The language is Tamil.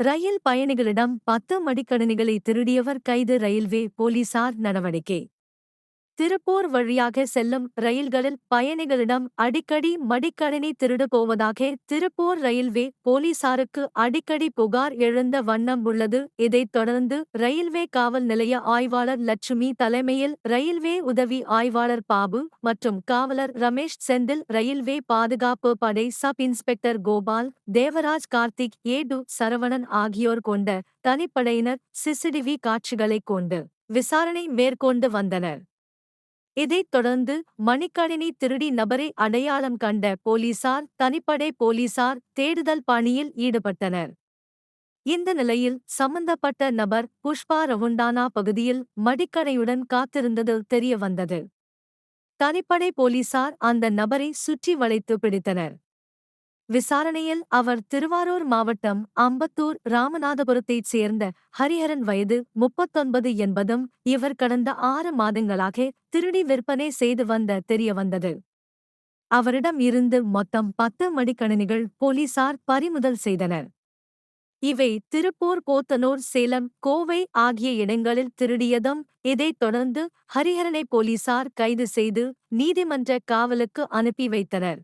ரயில் பயணிகளிடம் பத்து மடிக்கணினிகளை திருடியவர் கைது ரயில்வே போலீசார் நடவடிக்கை. திருப்பூர் வழியாக செல்லும் ரயில்களில் பயணிகளிடம் அடிக்கடி மடிக்கணினி திருடு போவதாக திருப்பூர் ரயில்வே போலீசாருக்கு அடிக்கடி புகார் எழுந்த வண்ணம் உள்ளது. இதைத் தொடர்ந்து ரயில்வே காவல் நிலைய ஆய்வாளர் லட்சுமி தலைமையில் ரயில்வே உதவி ஆய்வாளர் பாபு மற்றும் காவலர் ரமேஷ் செந்தில் ரயில்வே பாதுகாப்பு படை சப் இன்ஸ்பெக்டர் கோபால் தேவராஜ் கார்த்திக் ஏடு சரவணன் ஆகியோர் கொண்ட தனிப்படையினர் சிசிடிவி காட்சிகளைக் கொண்டு விசாரணை மேற்கொண்டு வந்தனர். இதைத் தொடர்ந்து மணிக்கணினி திருடி நபரை அடையாளம் கண்ட போலீசார் தனிப்படை போலீசார் தேடுதல் பணியில் ஈடுபட்டனர். இந்த நிலையில் சம்பந்தப்பட்ட நபர் புஷ்பா ரவுண்டானா பகுதியில் மடிக்கடையுடன் காத்திருந்தது தெரிய வந்தது தனிப்படை போலீசார் அந்த நபரை சுற்றி வளைத்து பிடித்தனர். விசாரணையில் அவர் திருவாரூர் மாவட்டம் அம்பத்தூர் ராமநாதபுரத்தைச் சேர்ந்த ஹரிஹரன் வயது முப்பத்தொன்பது என்பதும் இவர் கடந்த ஆறு மாதங்களாக திருடி விற்பனை செய்து வந்த தெரியவந்தது அவரிடம் இருந்து மொத்தம் பத்து மடிக்கணினிகள் போலீசார் பறிமுதல் செய்தனர். இவை திருப்பூர் போத்தனூர் சேலம் கோவை ஆகிய இடங்களில் திருடியதும் இதைத் தொடர்ந்து ஹரிஹரனை போலீசார் கைது செய்து நீதிமன்ற காவலுக்கு அனுப்பி வைத்தனர்.